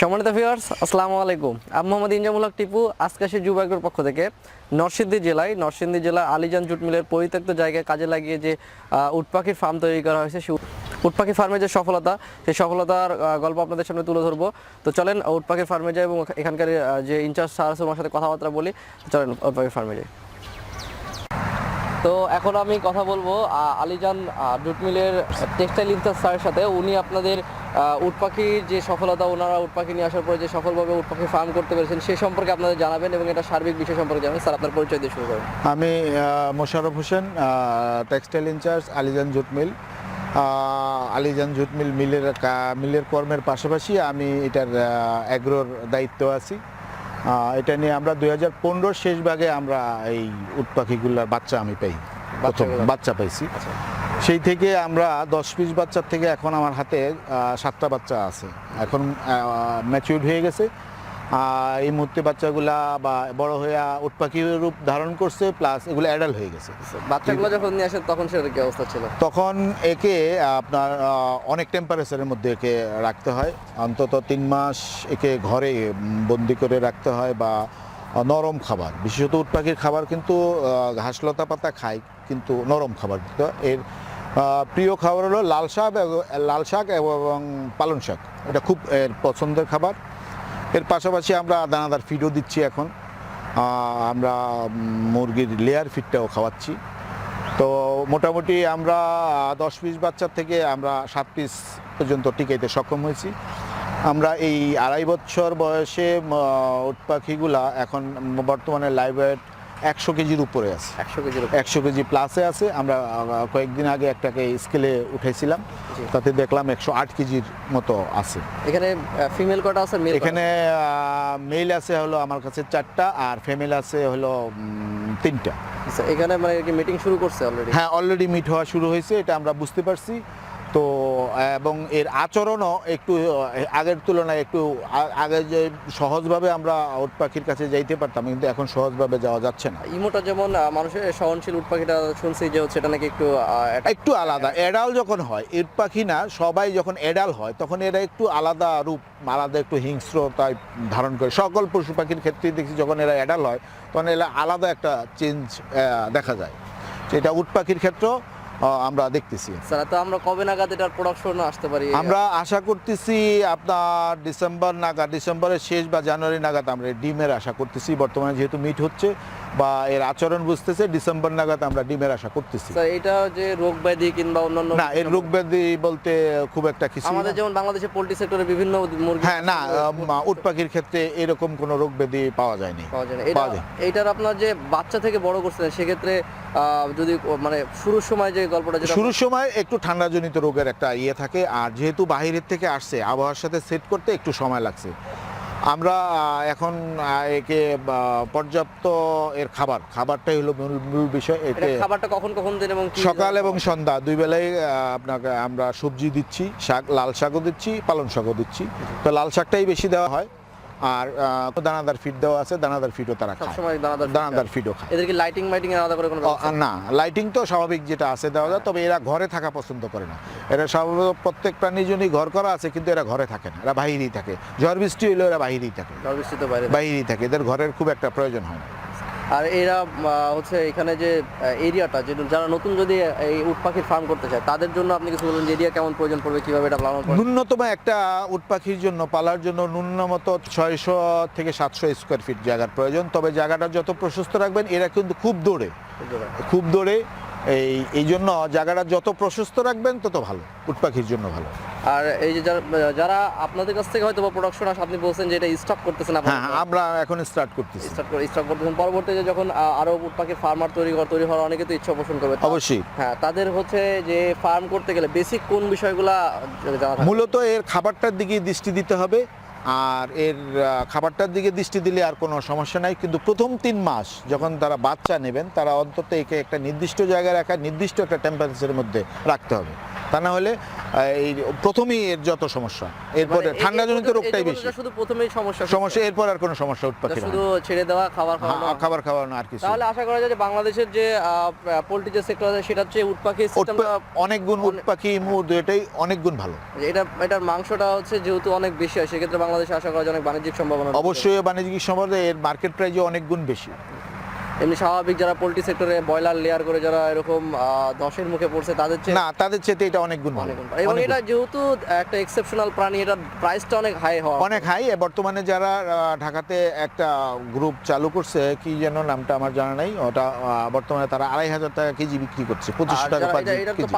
সম্মানিত ভিউয়ার্স আসসালামু আলাইকুম। আমি মোহাম্মদ ইনজামুল হক টিপু আজকাশি যুবাগ্রর পক্ষ থেকে। নরসিংদী জেলায়, নরসিংদী জেলা আলিজান জুট মিলের পরিত্যক্ত জায়গায় কাজে লাগিয়ে যে উটপাখির ফার্ম তৈরি করা হয়েছে সেই উট পাখি ফার্মের যে সফলতা, সেই সফলতার গল্প আপনাদের সামনে তুলে ধরবো। তো চলেন, উট পাখির ফার্মে যাই এবং এখানকার যে ইনচার্জ স্যার আছে, ওনার সাথে কথাবার্তা বলি। চলেন, উট পাখির ফার্মে যাই। তো এখন আমি কথা বলব আলিজান আহ, জুট মিলের টেক্সটাইল ইনচার্জ স্যারের সাথে। উনি আপনাদের আহ, উট পাখির যে সফলতা ওনারা উট পাখি নিয়ে আসার পরে যে সফলভাবে উট পাখি ফার্ম করতে পেরেছেন সে সম্পর্কে আপনাদের জানাবেন এবং এটা সার্বিক বিষয় সম্পর্কে জানাবেন। স্যার আপনার পরিচয় দিয়ে শুরু করেন। আমি আহ, Mosharraf Hossain textile incharge Alijan jute mill Alijan jute mill মিলের মিলের কর্মের পাশাপাশি আমি এটার অ্যাগ্রোর দায়িত্ব আছি। এটা নিয়ে আমরা দুই হাজার পনেরোর শেষ ভাগে আমরা এই উট পাখিগুলোর বাচ্চা আমি পাই। প্রথম বাচ্চা পাইছি। আচ্ছা। সেই থেকে আমরা দশ পিস বাচ্চার থেকে এখন আমার হাতে সাতটা বাচ্চা আছে। এখন ম্যাচিউর হয়ে গেছে। এই মুহূর্তে বাচ্চাগুলা বা বড় হয়ে উট পাখির রূপ ধারণ করছে প্লাস এগুলো অ্যাডাল্ট হয়ে গেছে। বাচ্চাগুলো যখন নিয়ে আসেন তখন সেটা কি অবস্থা ছিল? তখন একে আপনার অনেক টেম্পারেচারের মধ্যে একে রাখতে হয়। অন্তত তিন মাস একে ঘরে বন্দি করে রাখতে হয় বা নরম খাবার। বিশেষত উট পাখির খাবার কিন্তু ঘাসলতা পাতা খায় কিন্তু নরম খাবার দিতে এর প্রিয় খাবার হলো লাল শাক এবং- লাল শাক এবং পালং শাক। এটা খুব এর পছন্দের খাবার। এর পাশাপাশি আমরা দানাদার ফিডও দিচ্ছি এখন। আমরা মুরগির লেয়ার ফিডটাও খাওয়াচ্ছি। তো মোটামুটি আমরা দশ পিস বাচ্চার থেকে আমরা সাত পিস পর্যন্ত টিকাইতে সক্ষম হয়েছি। আমরা এই আড়াই বছর বয়সে উট পাখিগুলা এখন বর্তমানে লাইভ ওয়েট একশো কেজির উপরে আছে। একশো কেজির একশো কেজি প্লাসে আছে। আমরা কয়েকদিন আগে একটাকে স্কেলে উঠেছিলাম তাতে দেখলাম একশো আট কেজির মতো আছে। এখানে ফিমেল কটা আছে এখানে মেল আছে হলো আমার কাছে চারটা আর ফিমেল আছে হলো তিনটা। এখানে মানে কি মিটিং শুরু করছে অলরেডি হ্যাঁ অলরেডি মিট হওয়া শুরু হয়েছে এটা আমরা বুঝতে পারছি। তো এবং এর আচরণও একটু আগের তুলনায় একটু আগে যে সহজভাবে আমরা উট পাখির কাছে যাইতে পারতাম কিন্তু এখন সহজভাবে যাওয়া যাচ্ছে না। ইমোটা যেমন মানুষের সহনশীল উট পাখিটা শুনছি যে হচ্ছে এটা নাকি একটু একটু আলাদা। এডাল যখন হয় এর পাখি না সবাই যখন এডাল হয় তখন এরা একটু আলাদা রূপ আলাদা একটু হিংস্রতায় ধারণ করে। সকল পশু পাখির ক্ষেত্রেই দেখছি যখন এরা এডাল হয় তখন এরা আলাদা একটা চেঞ্জ দেখা যায়। সেটা উট পাখির ক্ষেত্রেও আমরা দেখতেছি। স্যার তো আমরা কবে নাগাদ এটার প্রোডাকশন আসতে পারি? আমরা আশা করতেছি আপনার ডিসেম্বর নাগাদ ডিসেম্বরের শেষ বা জানুয়ারি নাগাদ আমরা ডিমের আশা করতেছি। বর্তমানে যেহেতু মিট হচ্ছে বা এর আচরণ বুঝতেছে ডিসেম্বর নাগাদ আমরা ডিমের আশা করতেছি। স্যার এটা যে রোগ ব্যাধি কিংবা অন্যান্য না এর রোগ ব্যাধি বলতে খুব একটা কিছু আমাদের যেমন বাংলাদেশে পোল্ট্রি সেক্টরে বিভিন্ন মুরগি হ্যাঁ না উট পাখির ক্ষেত্রে এরকম কোনো রোগ ব্যাধি পাওয়া যায়নি। পাওয়া যায় না এটা পাওয়া যায়। এইটার আপনার যে বাচ্চা থেকে বড় করছিলেন সেক্ষেত্রে যদি মানে শুরুর সময় যে গল্পটা শুরুর সময় একটু ঠান্ডাজনিত রোগের একটা ইয়ে থাকে আর যেহেতু বাহিরের থেকে আসছে আবহাওয়ার সাথে সেট করতে একটু সময় লাগছে। আমরা এখন একে পর্যাপ্ত এর খাবার খাবারটাই হলো মূল মূল বিষয় এতে খাবারটা কখন কখন দিন এবং সকাল এবং সন্ধ্যা দুই বেলায় আপনাকে আমরা সবজি দিচ্ছি শাক লাল শাকও দিচ্ছি পালং শাকও দিচ্ছি। তো লাল শাকটাই বেশি দেওয়া হয়। আর দানাদার ফিড দেওয়া আছে দানাদার ফিডও তারা খায়। দানাদার দানাদার ফিডও খায়। এদেরকে লাইটিং মাইটিং আলাদা করে কোনো না লাইটিং তো স্বাভাবিক যেটা আছে দেওয়া যায় তবে এরা ঘরে থাকা পছন্দ করে না। এরা স্বাভাবিক প্রত্যেক প্রাণীর জন্যই ঘর করা আছে কিন্তু এরা ঘরে থাকে না এরা বাহিরেই থাকে। ঝড় বৃষ্টি হলেও এরা বাহিরেই থাকে। ঝড় বৃষ্টি তো বাইরে বাহিরেই থাকে এদের ঘরের খুব একটা প্রয়োজন হয় না। আর এরা হচ্ছে এখানে যে এরিয়াটা যে যারা নতুন যদি এই উট পাখির ফার্ম করতে চায় তাদের জন্য আপনি কিছু বলবেন যে এরিয়া কেমন প্রয়োজন পড়বে কীভাবে এটা পালন করবে ন্যূনতম একটা উট পাখির জন্য পালার জন্য ন্যূনতম ছয়শো থেকে সাতশো স্কোয়ার ফিট জায়গার প্রয়োজন। তবে জায়গাটা যত প্রশস্ত রাখবেন এরা কিন্তু খুব দৌড়ে খুব দৌড়ে এই এই জন্য জায়গাটা যত প্রশস্ত রাখবেন তত ভালো। উট পাখির জন্য ভালো। আর এই যে যারা- আপনাদের কাছ থেকে হয়তো প্রোডাকশন আসে আপনি বলছেন যে এটা স্টক করতেছেন হ্যাঁ হ্যাঁ, আমরা এখন স্টার্ট করতেছি। স্টার্ট করে স্টক করতেছেন। পরবর্তীতে যখন আরও উট পাখির ফার্মার তৈরি করা তৈরি হওয়ার অনেকে তো ইচ্ছা পোষণ করবে। অবশ্যই। হ্যাঁ তাদের হচ্ছে যে ফার্ম করতে গেলে বেসিক কোন বিষয়গুলা মূলত এর খাবারটার দিকে দৃষ্টি দিতে হবে। আর এর খাবারটার দিকে দৃষ্টি দিলে আর কোনো সমস্যা নাই। কিন্তু প্রথম তিন মাস যখন তারা বাচ্চা নেবেন, তারা অন্তত একে একটা নির্দিষ্ট জায়গায় রাখা নির্দিষ্ট একটা টেম্পারেচারের মধ্যে রাখতে হবে। তা না হলে এই প্রথমেই এর যত সমস্যা এরপরে মানে এই- ঠান্ডাজনিত রোগটাই বেশি। শুধু প্রথমেই সমস্যা সমস্যা এরপর আর কোনো সমস্যা উৎপাদন শুধু ছেড়ে দেওয়া খাবার খাওয়ানো। খাবার খাওয়ানো আর কিছু। তাহলে আশা করা যায় যে বাংলাদেশের যে পোল্ট্রি যে সেক্টর আছে সেটা হচ্ছে উট পাখির সিস্টেমটা অনেক গুণ উট পাখি মুর দুইটাই অনেক গুণ ভালো। এটা এটার মাংসটা হচ্ছে যেহেতু অনেক বেশি হয় সেক্ষেত্রে বাংলাদেশে আশা করা যায় অনেক বাণিজ্যিক সম্ভাবনা অবশ্যই বাণিজ্যিক সম্পদে এর মার্কেট প্রাইসও অনেক গুণ বেশি। এমনি স্বাভাবিক যারা পোল্ট্রি সেক্টরে ব্রয়লার লেয়ার করে যারা এরকম ধসের মুখে পড়ছে তাদের চেয়ে না তাদের চেয়ে এটা অনেক গুণ ভালো অনেক গুণ। এবং এটা যেহেতু একটা এক্সেপশনাল প্রাণী এটার প্রাইসটা অনেক হাই হয় অনেক হাই বর্তমানে যারা ঢাকাতে একটা গ্রুপ চালু করছে কি যেন নামটা আমার জানা নাই ওটা বর্তমানে তারা আড়াই হাজার টাকা কেজি বিক্রি করছে পঁচিশ টাকা এটা- তো কেজি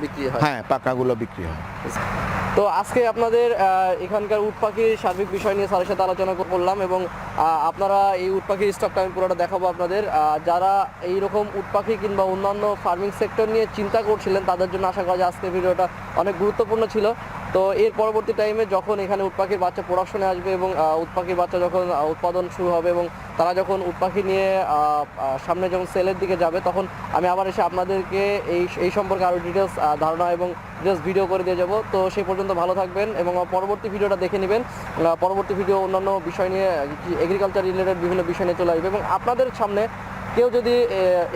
বিক্রি হয়। হ্যাঁ পাকাগুলো বিক্রি হয়। তো আজকে আপনাদের এখানকার উট পাখির সার্বিক বিষয় নিয়ে স্যারের সাথে আলোচনা করলাম এবং আপনারা এই উট পাখির স্টকটা আমি পুরোটা দেখাবো আপনাদের। যারা এই রকম উট পাখি কিংবা অন্যান্য ফার্মিং সেক্টর নিয়ে চিন্তা করছিলেন, তাদের জন্য আশা করা যায় আজকের ভিডিওটা অনেক গুরুত্বপূর্ণ ছিল। তো এর পরবর্তী টাইমে যখন এখানে উট পাখির বাচ্চা প্রোডাকশনে আসবে এবং আহ, উট পাখির বাচ্চা যখন উৎপাদন শুরু হবে এবং তারা যখন উট পাখি নিয়ে সামনে যখন সেলের দিকে যাবে তখন আমি আবার এসে আপনাদেরকে এই এই সম্পর্কে আরও ডিটেলস ধারণা এবং ডিটেলস ভিডিও করে দিয়ে যাব। তো সেই পর্যন্ত ভালো থাকবেন এবং পরবর্তী ভিডিওটা দেখে নেবেন। পরবর্তী ভিডিও অন্যান্য বিষয় নিয়ে এগ্রিকালচার রিলেটেড বিভিন্ন বিষয় নিয়ে চলে আসবে এবং আপনাদের সামনে কেউ যদি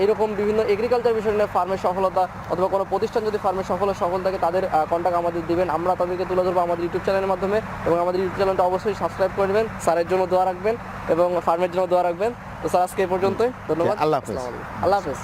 এরকম বিভিন্ন এগ্রিকালচার বিষয় নিয়ে ফার্মের সফলতা অথবা কোনো প্রতিষ্ঠান যদি ফার্মের সফল সফল থাকে তাদের কন্ট্যাক্ট আমাদের দিবেন। আমরা তাদেরকে তুলে ধরবো আমাদের ইউটিউব চ্যানেলের মাধ্যমে এবং আমাদের ইউটিউব চ্যানেলটা অবশ্যই সাবস্ক্রাইব করে নেবেন। স্যারের জন্য দোয়া রাখবেন এবং ফার্মের জন্য দোয়া রাখবেন। তো স্যার আজকে এই পর্যন্তই। ধন্যবাদ। আল্লাহ হাফেজ। আল্লাহ হাফেজ।